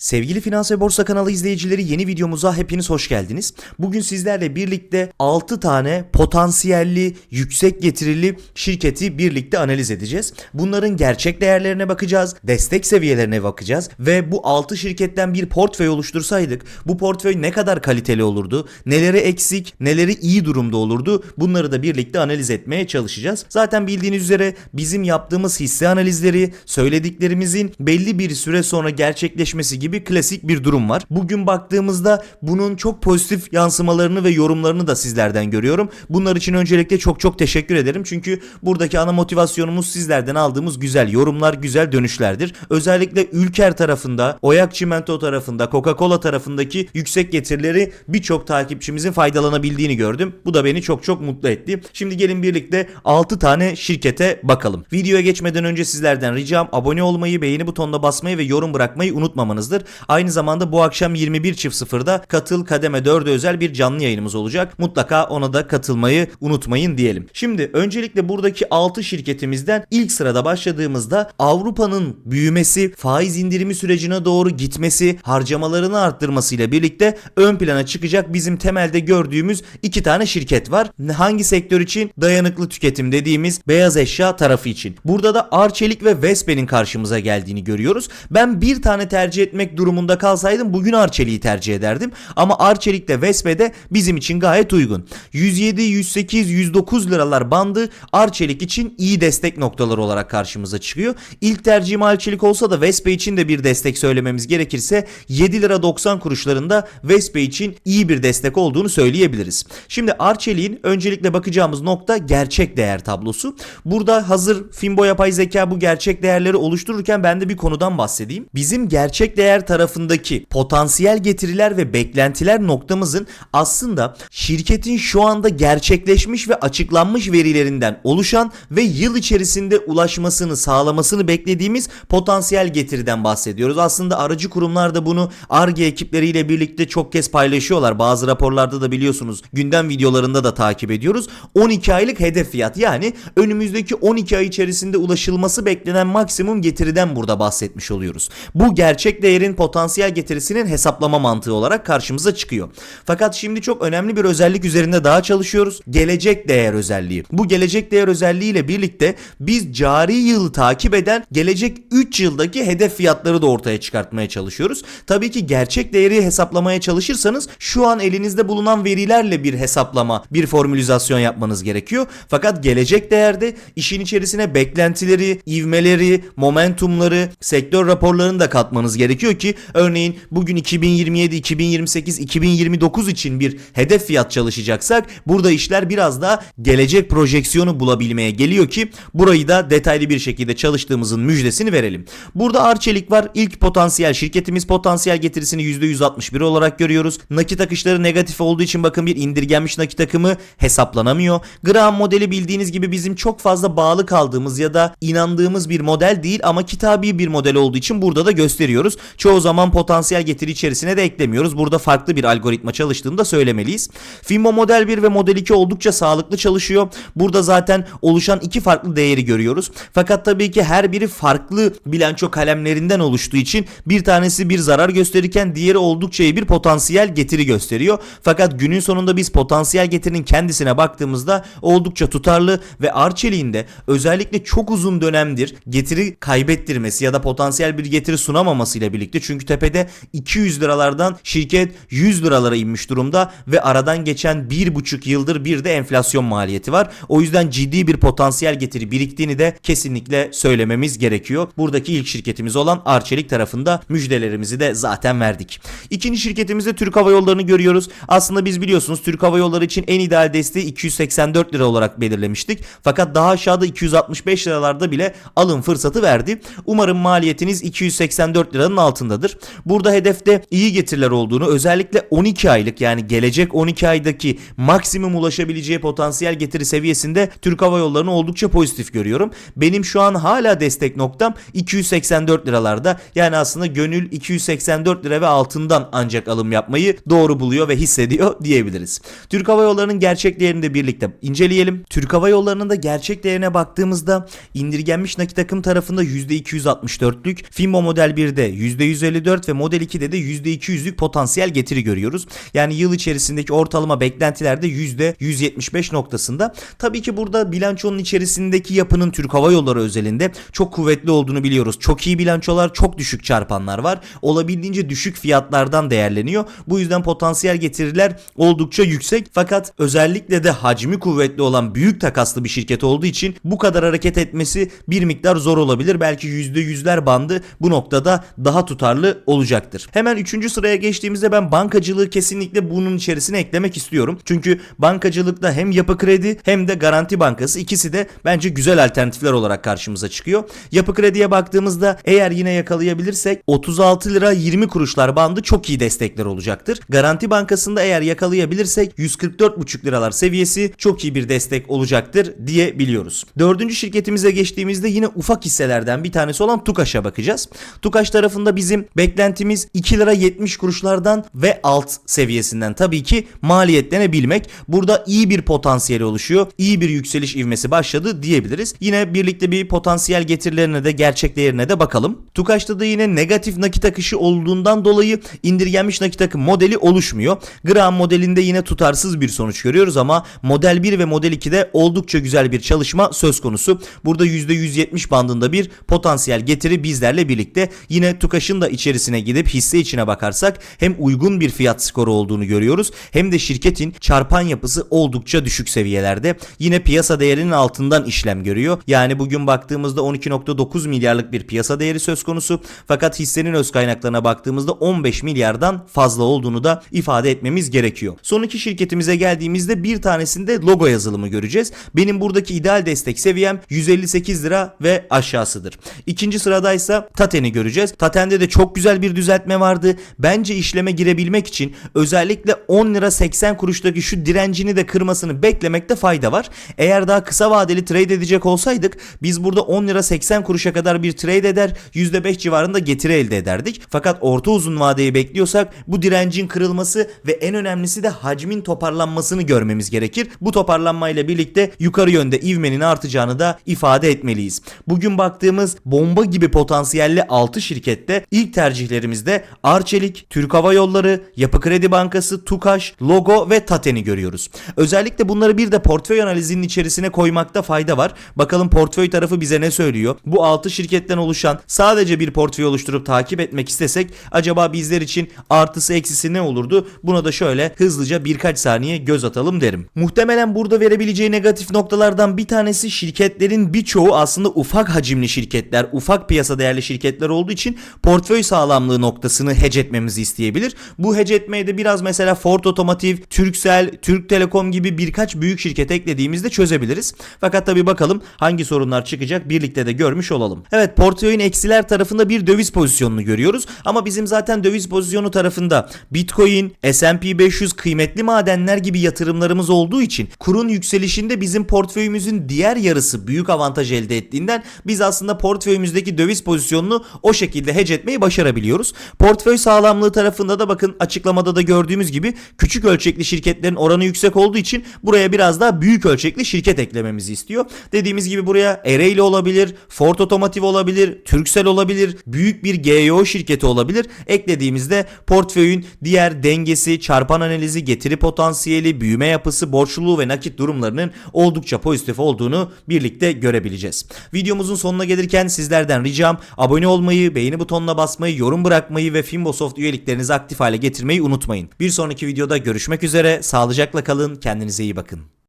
Sevgili Finans ve Borsa kanalı izleyicileri yeni videomuza hepiniz hoş geldiniz. Bugün sizlerle birlikte 6 tane potansiyelli, yüksek getirili şirketi birlikte analiz edeceğiz. Bunların gerçek değerlerine bakacağız, destek seviyelerine bakacağız ve bu 6 şirketten bir portföy oluştursaydık bu portföy ne kadar kaliteli olurdu, neleri eksik, neleri iyi durumda olurdu bunları da birlikte analiz etmeye çalışacağız. Zaten bildiğiniz üzere bizim yaptığımız hisse analizleri, söylediklerimizin belli bir süre sonra gerçekleşmesi gibi klasik bir durum var. Bugün baktığımızda bunun çok pozitif yansımalarını ve yorumlarını da sizlerden görüyorum. Bunlar için öncelikle çok çok teşekkür ederim. Çünkü buradaki ana motivasyonumuz sizlerden aldığımız güzel yorumlar, güzel dönüşlerdir. Özellikle Ülker tarafında, Oyak Çimento tarafında, Coca-Cola tarafındaki yüksek getirileri birçok takipçimizin faydalanabildiğini gördüm. Bu da beni çok çok mutlu etti. Şimdi gelin birlikte 6 tane şirkete bakalım. Videoya geçmeden önce sizlerden ricam abone olmayı, beğeni butonuna basmayı ve yorum bırakmayı unutmamanızdır. Aynı zamanda bu akşam 21.00'da Katıl Kademe 4'e özel bir canlı yayınımız olacak. Mutlaka ona da katılmayı unutmayın diyelim. Şimdi öncelikle buradaki 6 şirketimizden ilk sırada başladığımızda Avrupa'nın büyümesi, faiz indirimi sürecine doğru gitmesi, harcamalarını arttırmasıyla birlikte ön plana çıkacak bizim temelde gördüğümüz iki tane şirket var. Hangi sektör için? Dayanıklı tüketim dediğimiz beyaz eşya tarafı için. Burada da Arçelik ve Vespe'nin karşımıza geldiğini görüyoruz. Ben bir tane tercih etmek durumunda kalsaydım bugün Arçelik'i tercih ederdim. Ama Arçelik de Vespe de bizim için gayet uygun. 107, 108, 109 liralar bandı Arçelik için iyi destek noktaları olarak karşımıza çıkıyor. İlk tercihim Arçelik olsa da Vespe için de bir destek söylememiz gerekirse 7 lira 90 kuruşlarında Vespe için iyi bir destek olduğunu söyleyebiliriz. Şimdi Arçelik'in öncelikle bakacağımız nokta gerçek değer tablosu. Burada hazır Finbo yapay zeka bu gerçek değerleri oluştururken ben de bir konudan bahsedeyim. Bizim gerçek değer tarafındaki potansiyel getiriler ve beklentiler noktamızın aslında şirketin şu anda gerçekleşmiş ve açıklanmış verilerinden oluşan ve yıl içerisinde ulaşmasını sağlamasını beklediğimiz potansiyel getiriden bahsediyoruz. Aslında aracı kurumlar da bunu ARGE ekipleriyle birlikte çok kez paylaşıyorlar. Bazı raporlarda da biliyorsunuz gündem videolarında da takip ediyoruz. 12 aylık hedef fiyat yani önümüzdeki 12 ay içerisinde ulaşılması beklenen maksimum getiriden burada bahsetmiş oluyoruz. Bu gerçek değerin potansiyel getirisinin hesaplama mantığı olarak karşımıza çıkıyor. Fakat şimdi çok önemli bir özellik üzerinde daha çalışıyoruz. Gelecek değer özelliği. Bu gelecek değer özelliği ile birlikte biz cari yılı takip eden gelecek 3 yıldaki hedef fiyatları da ortaya çıkartmaya çalışıyoruz. Tabii ki gerçek değeri hesaplamaya çalışırsanız şu an elinizde bulunan verilerle bir hesaplama, bir formülizasyon yapmanız gerekiyor. Fakat gelecek değerde işin içerisine beklentileri, ivmeleri, momentumları, sektör raporlarını da katmanız gerekiyor ki örneğin bugün 2027, 2028, 2029 için bir hedef fiyat çalışacaksak burada işler biraz daha gelecek projeksiyonu bulabilmeye geliyor ki burayı da detaylı bir şekilde çalıştığımızın müjdesini verelim. Burada Arçelik var. İlk potansiyel şirketimiz potansiyel getirisini %161 olarak görüyoruz. Nakit akışları negatif olduğu için bakın bir indirgenmiş nakit akımı hesaplanamıyor. Graham modeli bildiğiniz gibi bizim çok fazla bağlı kaldığımız ya da inandığımız bir model değil ama kitabi bir model olduğu için burada da gösteriyoruz. Çoğu zaman potansiyel getiri içerisine de eklemiyoruz. Burada farklı bir algoritma çalıştığını da söylemeliyiz. Fimo model 1 ve model 2 oldukça sağlıklı çalışıyor. Burada zaten oluşan iki farklı değeri görüyoruz. Fakat tabii ki her biri farklı bilanço kalemlerinden oluştuğu için bir tanesi bir zarar gösterirken diğeri oldukça iyi bir potansiyel getiri gösteriyor. Fakat günün sonunda biz potansiyel getirinin kendisine baktığımızda oldukça tutarlı ve Arçelik'in özellikle çok uzun dönemdir getiri kaybettirmesi ya da potansiyel bir getiri sunamaması ile birlikte çünkü tepede 200 liralardan şirket 100 liralara inmiş durumda ve aradan geçen 1,5 yıldır bir de enflasyon maliyeti var. O yüzden ciddi bir potansiyel getiri biriktiğini de kesinlikle söylememiz gerekiyor. Buradaki ilk şirketimiz olan Arçelik tarafında müjdelerimizi de zaten verdik. İkinci şirketimizde Türk Hava Yolları'nı görüyoruz. Aslında biz biliyorsunuz Türk Hava Yolları için en ideal desteği 284 lira olarak belirlemiştik. Fakat daha aşağıda 265 liralarda bile alım fırsatı verdi. Umarım maliyetiniz 284 liranın altındadır. Burada hedefte iyi getiriler olduğunu özellikle 12 aylık yani gelecek 12 aydaki maksimum ulaşabileceği potansiyel getiri seviyesinde Türk Hava Yolları'nı oldukça pozitif görüyorum. Benim şu an hala destek noktam 284 liralarda. Yani aslında gönül 284 lira ve altından ancak alım yapmayı doğru buluyor ve hissediyor diyebiliriz. Türk Hava Yolları'nın gerçek değerini de birlikte inceleyelim. Türk Hava Yolları'nın da gerçek değerine baktığımızda indirgenmiş nakit akım tarafında %264'lük, Finmo model 1'de %154 ve Model 2'de de %200'lük potansiyel getiri görüyoruz. Yani yıl içerisindeki ortalama beklentiler de %175 noktasında. Tabii ki burada bilançonun içerisindeki yapının Türk Hava Yolları özelinde çok kuvvetli olduğunu biliyoruz. Çok iyi bilançolar, çok düşük çarpanlar var. Olabildiğince düşük fiyatlardan değerleniyor. Bu yüzden potansiyel getiriler oldukça yüksek. Fakat özellikle de hacmi kuvvetli olan büyük takaslı bir şirket olduğu için bu kadar hareket etmesi bir miktar zor olabilir. Belki %100'ler bandı bu noktada daha tutarlı olacaktır. Hemen 3. sıraya geçtiğimizde ben bankacılığı kesinlikle bunun içerisine eklemek istiyorum. Çünkü bankacılıkta hem yapı kredi hem de garanti bankası ikisi de bence güzel alternatifler olarak karşımıza çıkıyor. Yapı krediye baktığımızda eğer yine yakalayabilirsek 36 lira 20 kuruşlar bandı çok iyi destekler olacaktır. Garanti bankasında eğer yakalayabilirsek 144,5 liralar seviyesi çok iyi bir destek olacaktır diye biliyoruz. Dördüncü şirketimize geçtiğimizde yine ufak hisselerden bir tanesi olan Tukaş'a bakacağız. Tukaş tarafında bizim beklentimiz 2 lira 70 kuruşlardan ve alt seviyesinden tabii ki maliyetlenebilmek. Burada iyi bir potansiyel oluşuyor. İyi bir yükseliş ivmesi başladı diyebiliriz. Yine birlikte bir potansiyel getirilerine de gerçek değerine de bakalım. Tukaş'ta da yine negatif nakit akışı olduğundan dolayı indirgenmiş nakit akım modeli oluşmuyor. Gram modelinde yine tutarsız bir sonuç görüyoruz ama model 1 ve model 2'de oldukça güzel bir çalışma söz konusu. Burada %170 bandında bir potansiyel getiri bizlerle birlikte. Yine Tukaş'ın da içerisine gidip hisse içine bakarsak hem uygun bir fiyat skoru olduğunu görüyoruz hem de şirketin çarpan yapısı oldukça düşük seviyelerde. Yine piyasa değerinin altından işlem görüyor. Yani bugün baktığımızda 12.9 milyarlık bir piyasa değeri söz konusu. Fakat hissenin öz kaynaklarına baktığımızda 15 milyardan fazla olduğunu da ifade etmemiz gerekiyor. Son iki şirketimize geldiğimizde bir tanesinde logo yazılımı göreceğiz. Benim buradaki ideal destek seviyem 158 lira ve aşağısıdır. İkinci sıradaysa Taten'i göreceğiz. Taten'de de çok güzel bir düzeltme vardı. Bence işleme girebilmek için özellikle 10 lira 80 kuruştaki şu direncini de kırmasını beklemekte fayda var. Eğer daha kısa vadeli trade edecek olsaydık biz burada 10 lira 80 kuruşa kadar bir trade eder %5 civarında getiri elde ederdik. Fakat orta uzun vadeyi bekliyorsak bu direncin kırılması ve en önemlisi de hacmin toparlanmasını görmemiz gerekir. Bu toparlanmayla birlikte yukarı yönde ivmenin artacağını da ifade etmeliyiz. Bugün baktığımız bomba gibi potansiyelli 6 şirkette ilk tercihlerimizde Arçelik, Türk Hava Yolları, Yapı Kredi Bankası, Tukaş, Logo ve Taten'i görüyoruz. Özellikle bunları bir de portföy analizinin içerisine koymakta fayda var. Bakalım portföy tarafı bize ne söylüyor? Bu 6 şirketten oluşan sadece bir portföy oluşturup takip etmek istesek acaba bizler için artısı eksisi ne olurdu? Buna da şöyle hızlıca birkaç saniye göz atalım derim. Muhtemelen burada verebileceği negatif noktalardan bir tanesi şirketlerin birçoğu aslında ufak hacimli şirketler, ufak piyasa değerli şirketler olduğu için portföy sağlamlığı noktasını hedge etmemizi isteyebilir. Bu hedge etmeye de biraz mesela Ford Otomotiv, Turkcell, Türk Telekom gibi birkaç büyük şirket eklediğimizde çözebiliriz. Fakat tabi bakalım hangi sorunlar çıkacak birlikte de görmüş olalım. Evet portföyün eksiler tarafında bir döviz pozisyonunu görüyoruz ama bizim zaten döviz pozisyonu tarafında Bitcoin, S&P 500 kıymetli madenler gibi yatırımlarımız olduğu için kurun yükselişinde bizim portföyümüzün diğer yarısı büyük avantaj elde ettiğinden biz aslında portföyümüzdeki döviz pozisyonunu o şekilde hedge etmeyi başarabiliyoruz. Portföy sağlamlığı tarafında da bakın açıklamada da gördüğümüz gibi küçük ölçekli şirketlerin oranı yüksek olduğu için buraya biraz daha büyük ölçekli şirket eklememizi istiyor. Dediğimiz gibi buraya Ereğli olabilir, Ford Otomotiv olabilir, Turkcell olabilir, büyük bir GEO şirketi olabilir. Eklediğimizde portföyün diğer dengesi, çarpan analizi, getiri potansiyeli, büyüme yapısı, borçluluğu ve nakit durumlarının oldukça pozitif olduğunu birlikte görebileceğiz. Videomuzun sonuna gelirken sizlerden ricam abone olmayı, beğeni butonuna basmayı, yorum bırakmayı ve Finbosoft üyeliklerinizi aktif hale getirmeyi unutmayın. Bir sonraki videoda görüşmek üzere, sağlıcakla kalın, kendinize iyi bakın.